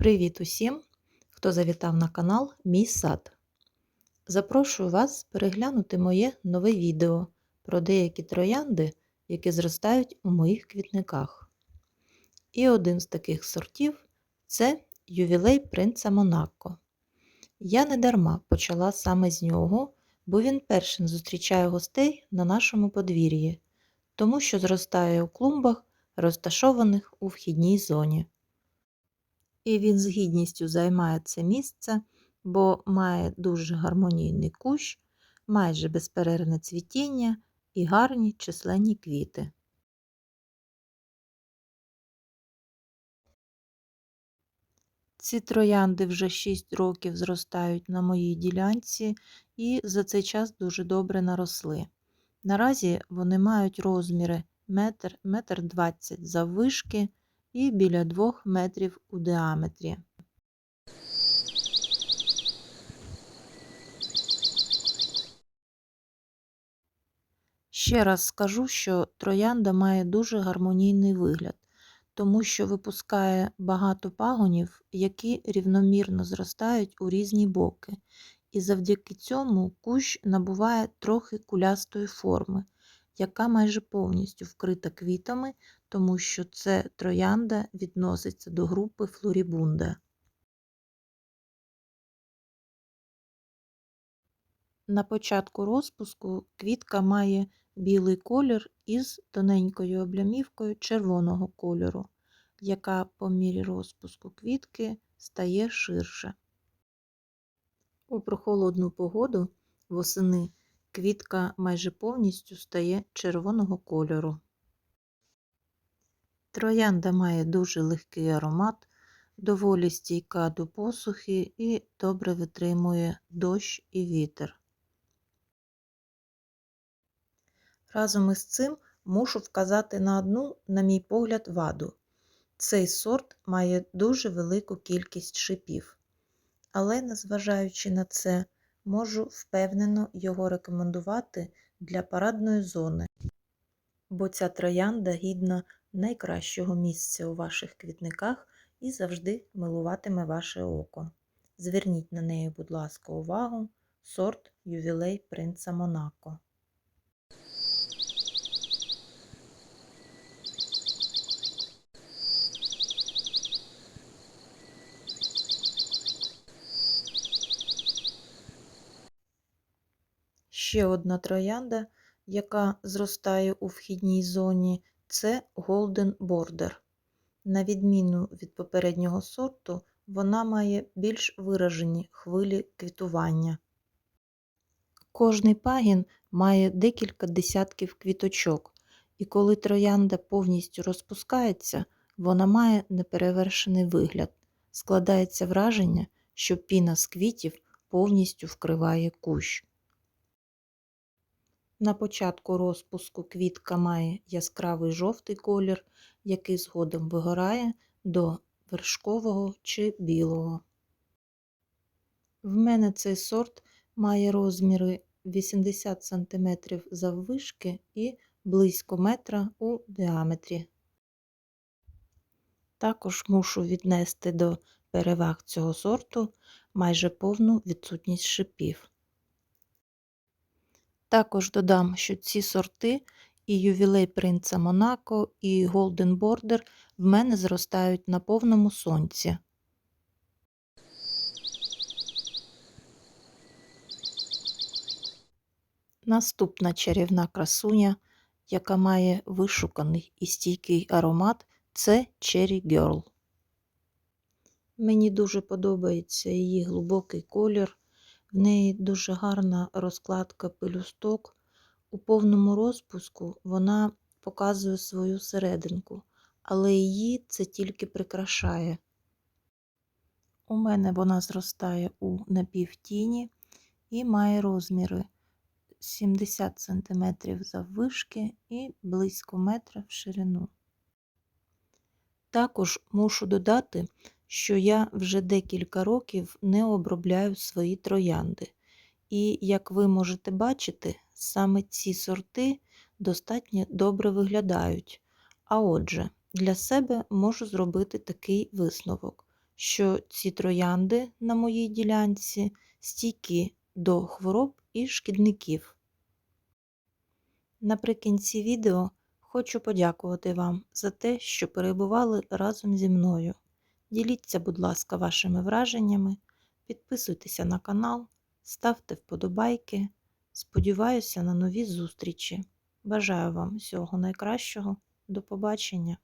Привіт усім, хто завітав на канал Мій сад. Запрошую вас переглянути моє нове відео про деякі троянди, які зростають у моїх квітниках. І один з таких сортів це ювілей принца Монако. Я не дарма почала саме з нього, бо він першим зустрічає гостей на нашому подвір'ї, тому що зростає у клумбах, розташованих у вхідній зоні і він з гідністю займає це місце, бо має дуже гармонійний кущ, майже безперервне цвітіння і гарні численні квіти. Ці троянди вже 6 років зростають на моїй ділянці і за цей час дуже добре наросли. Наразі вони мають розміри метр, метр 20 заввишки і біля 2 метрів у діаметрі. Ще раз скажу, що троянда має дуже гармонійний вигляд, тому що випускає багато пагонів, які рівномірно зростають у різні боки, і завдяки цьому кущ набуває трохи кулястої форми, яка майже повністю вкрита квітами, тому що це троянда відноситься до групи флорібунда. На початку розпуску квітка має білий колір із тоненькою облямівкою червоного кольору, яка по мірі розпуску квітки стає ширше. У прохолодну погоду восени квітка майже повністю стає червоного кольору. Троянда має дуже легкий аромат, доволі стійка до посухи і добре витримує дощ і вітер. Разом із цим мушу вказати на одну, на мій погляд, ваду. Цей сорт має дуже велику кількість шипів, але, незважаючи на це, можу впевнено його рекомендувати для парадної зони, бо ця троянда гідна найкращого місця у ваших квітниках і завжди милуватиме ваше око. Зверніть на неї, будь ласка, увагу, сорт ювілей принца Монако. Ще одна троянда, яка зростає у вхідній зоні, це Golden Border. На відміну від попереднього сорту, вона має більш виражені хвилі квітування. Кожний пагін має декілька десятків квіточок, і коли троянда повністю розпускається, вона має неперевершений вигляд. Складається враження, що піна з квітів повністю вкриває кущ. На початку розпуску квітка має яскравий жовтий колір, який згодом вигорає до вершкового чи білого. В мене цей сорт має розміри 80 см заввишки і близько метра у діаметрі. Також мушу віднести до переваг цього сорту майже повну відсутність шипів. Також додам, що ці сорти і ювілей принца Монако, і Голден Бордер в мене зростають на повному сонці. Наступна чарівна красуня, яка має вишуканий і стійкий аромат, це Cherry Girl. Мені дуже подобається її глибокий колір, в неї дуже гарна розкладка пелюсток. У повному розпуску вона показує свою серединку, але її це тільки прикрашає. У мене вона зростає у напівтіні і має розміри 70 см заввишки і близько метра в ширину. Також мушу додати, що я вже декілька років не обробляю свої троянди. І, як ви можете бачити, саме ці сорти достатньо добре виглядають. А отже, для себе можу зробити такий висновок, що ці троянди на моїй ділянці стійкі до хвороб і шкідників. Наприкінці відео хочу подякувати вам за те, що перебували разом зі мною. Діліться, будь ласка, вашими враженнями, підписуйтеся на канал, ставте вподобайки. Сподіваюся на нові зустрічі. Бажаю вам всього найкращого. До побачення!